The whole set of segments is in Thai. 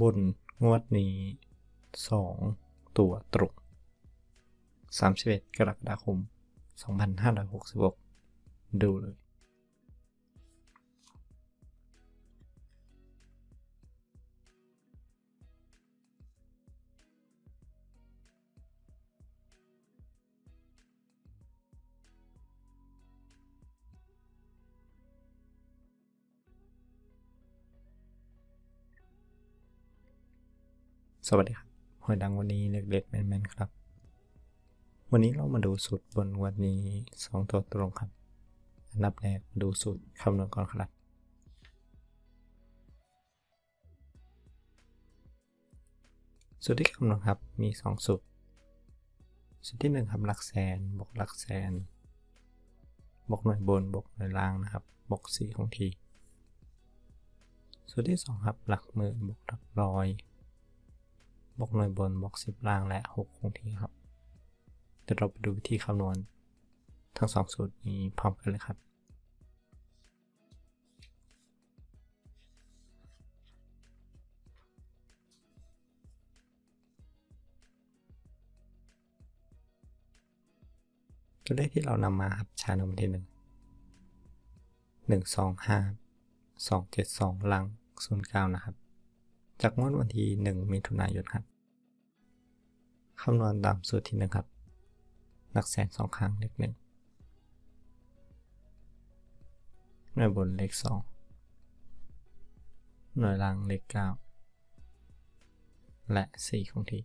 บนงวดนี้ 2 ตัวตรง31 กรกฎาคม 2566 ดูเลย สวัสดีครับหอยดังวันนี้เล็กๆแมนๆครับ วันนี้เรามาดูสูตรบนวันนี้ 2 ตัวตรงครับ อันดับแรกมาดูสูตรคำนวณก่อนครับ สูตรที่คำนวณครับมี 2 สูตร สูตรที่1ครับหลักแสนบวกหลักแสนบวกหน่วยบนบวกหน่วยล่างนะครับบวก4ของที สูตรที่ 2 ครับหลักหมื่นบวกหลักร้อย บวกหน่วยบนบวก10ล่างและ6คงที่ครับ เดี๋ยวเราไปดูวิธีคำนวณ ทั้งสองสูตรนี้พร้อมกันเลยครับตัวเลขที่เรานำมาครับช้ในวันที่หนึ่งหนึ่งสองห้าสองเจ็ดสองลังศูนย์เก้านะครับ จากงวดวันที่หนึ่งมิถุนายนครับ คำนวณตามสูตรที่หนึ่งครับ หลักแสนสองครั้งเลขหนึ่งหน่วยบนเลขสอง หน่วยล่างเลขเก้า และสี่ของที่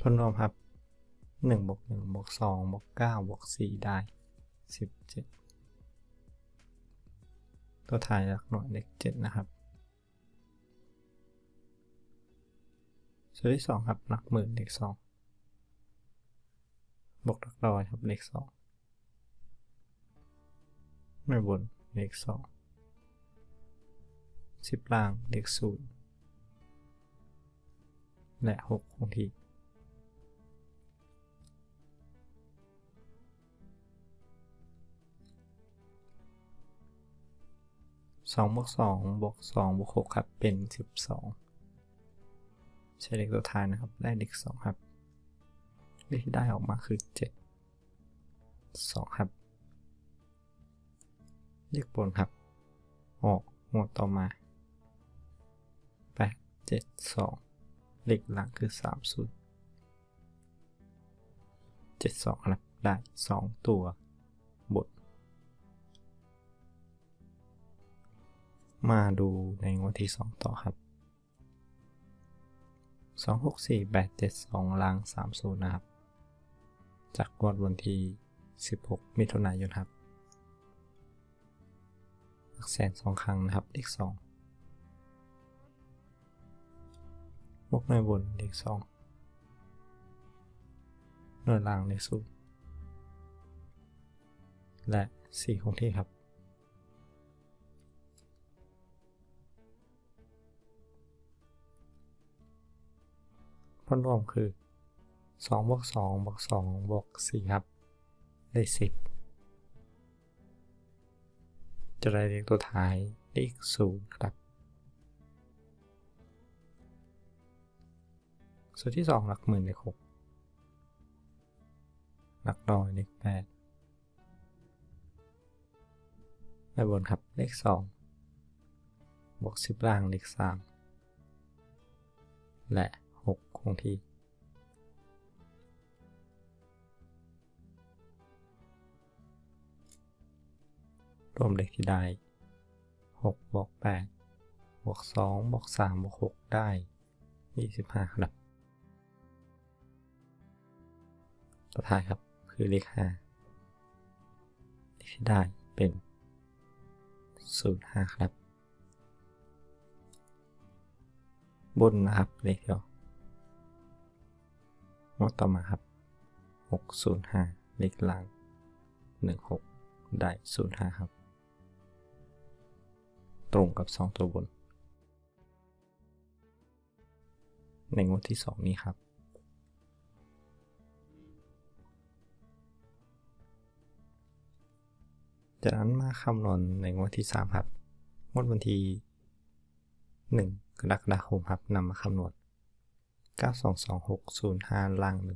ทดลองครับ1บวก1บวก2บวก9บวก4ได้ 17 ตัวท้ายหลักหน่วยเลข7นะครับส่วนที่2ครับหลักหมื่นเลข2บวกหลักร้อยครับเลข2ไม่บนเลข2 10ล่างเลข0และ 6 คงที่ สองบวกสองบวกสองบวกหกครับ เป็นสิบสองใช้เลขตัวท้ายนะครับ ได้เลขสองครับเลขที่ได้ออกมาคือเจ็ดสองครับ เลขบนครับ ออกงวดต่อมาแปดเจ็ดสองเลขหลังคือสามศูนย์เจ็ดสองครับ ได้สองตัว มาดูในงวดที่ 2 ต่อครับ 2 6 4 8 7 2ล้าง30 นะครับ จากงวดวันที่ 16 มิถุนายนครับหลักแสนสองครั้งนะครับ เลข2บวกหน่วยบนเลข2หน่วยล่างเลข0และ 4 คงที่ครับ ลรวมคือ2บวก2บวก2บวก4ครับได้ 10 จะได้เลขตัวท้ายเลข0ครับ ส่วนที่ 2 หลักหมื่นเลข6หลักร้อยเลข8ในบนครับเลข 2 บวก 10 ล่างเลข 3 และ คงที่ รวมเลขที่ได้6บวก8บวก2บวก3บวก6ได้ 25 ครับตัวท้ายครับคือเลข5เลขที่ได้เป็น 05 ครับ บนนะครับเลขเดียว งวดต่อมาครับ 605 เลขล่าง 16 ได้ 05 ครับ ตรงกับ 2 ตัวบน ในงวดที่ 2 นี้ครับ จากนั้นมาคำนวณในงวดที่ 3 ครับ งวดวันที่ 1 กรกฎาคมครับนำมาคำนวณ 922605ล่าง16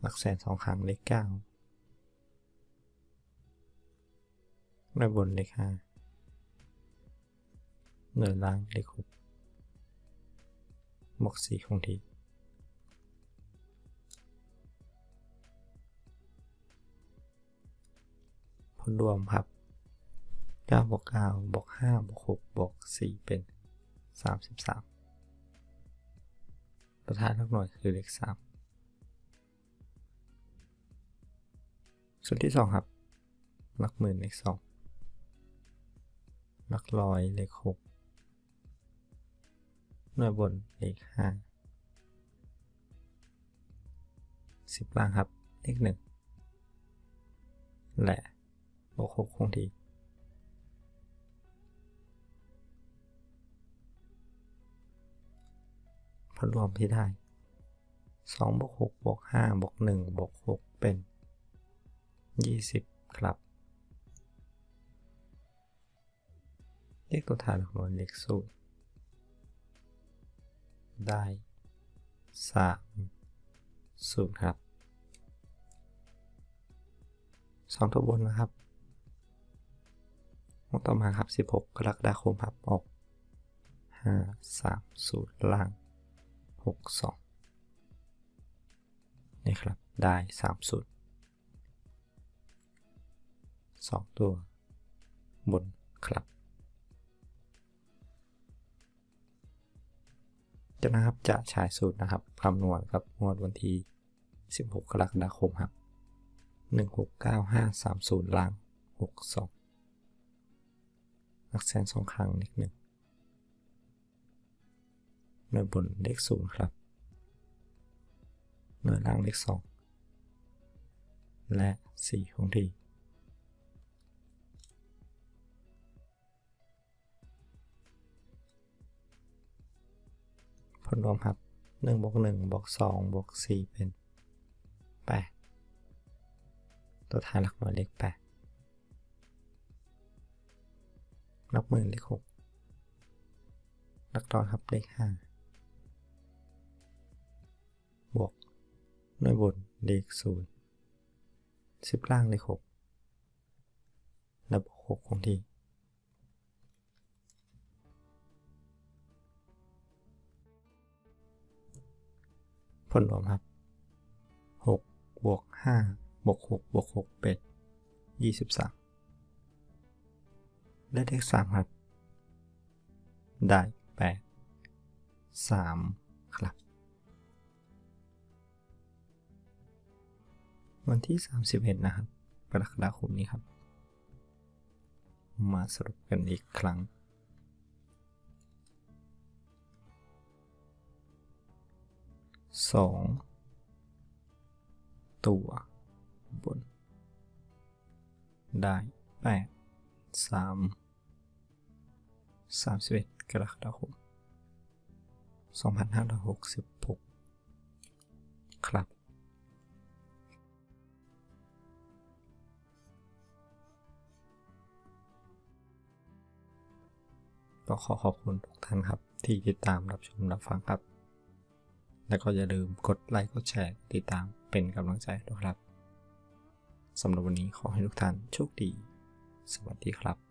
หลักแสนสองครั้งเลข9หน่วยบนเลข5หน่วยล่างเลข6หมวกสีคงที่ผลรวมครับ9บวก9บวก5บวก6บวก4เป็น 33 ตัวท้ายทุกหน่วยคือเลข3ส่วนที่2ครับ หลักหมื่นเลข2หลักร้อยเลข6หน่วยบนเลข5 10ล่างครับ เลข1และบวก6คงที่ ผลรวมที่ได้2บวก6บวก5บวก1บวก6เป็น 20 ครับ เลขตัวท้าน่วยเลขศูนย์ได้3ศูนย์ครับสองตัวบนนะครับงวดต่อมาครับ 16 กรกฎาคมครับออก5 3 0ล่าง 6 2นี่ครับได้3ศูนย์สองตัว บนครับจากนั้นครับจะฉายสูตรนะครับคำนวณกับงวดวันที่ 16 กรกฎาคมครับ 169530ล่าง62หลักแสนสองครั้งเลขหนึ่ง หน่วยบนเลขศูนย์ครับหน่วยล่างเลขสองและสี่คงที่ผลรวมครับ1บวก1บวก2บวก4เป็น 8 ตัวท้ายหลักหน่วยเลข8นับหมื่นเลข6นักร้อยครับเลข5 หน่วยบนเลข0 10ล่างเลข6และบวก6คงที่ผลรวมครับ6บวก5บวก6บวก6เป็น23ได้เลข3ครับ ได้8 3ครับ วันที่ 31 นะครับกรกฎาคมนี้ครับ มาสรุปกันอีกครั้ง สอง ตัวบน ได้แปดสามสามสิบเอ็ดกรกฎาคมสองพันห้าร้อยหกสิบหกครับ ก็ขอขอบคุณทุกท่านครับ ที่ติดตามรับชมรับฟังครับ และก็อย่าลืมกดไลค์กดแชร์ติดตามเป็นกำลังใจด้วยครับสำหรับวันนี้ขอให้ทุกท่านโชคดี สวัสดีครับ